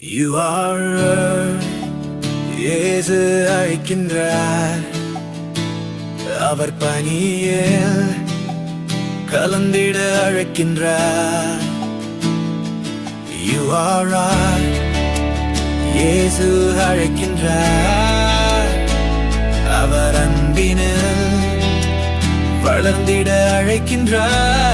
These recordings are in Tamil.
You are earth, இயேசு அழைக்கின்றார் அவர் பணியில் கலந்திட அழைக்கின்றார். You are our இயேசு அழைக்கின்றார். அவர் அன்பினில் வளர்ந்திட அழைக்கின்றார்.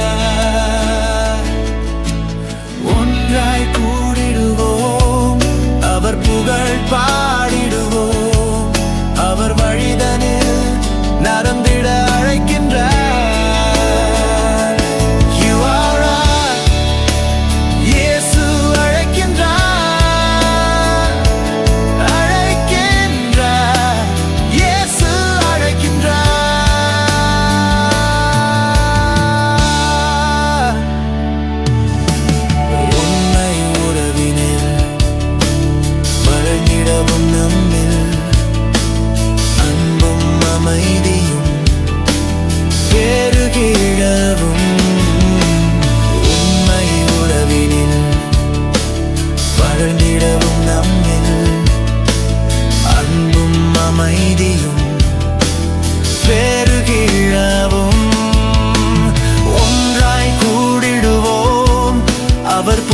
But.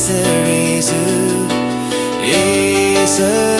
misery to Jesus.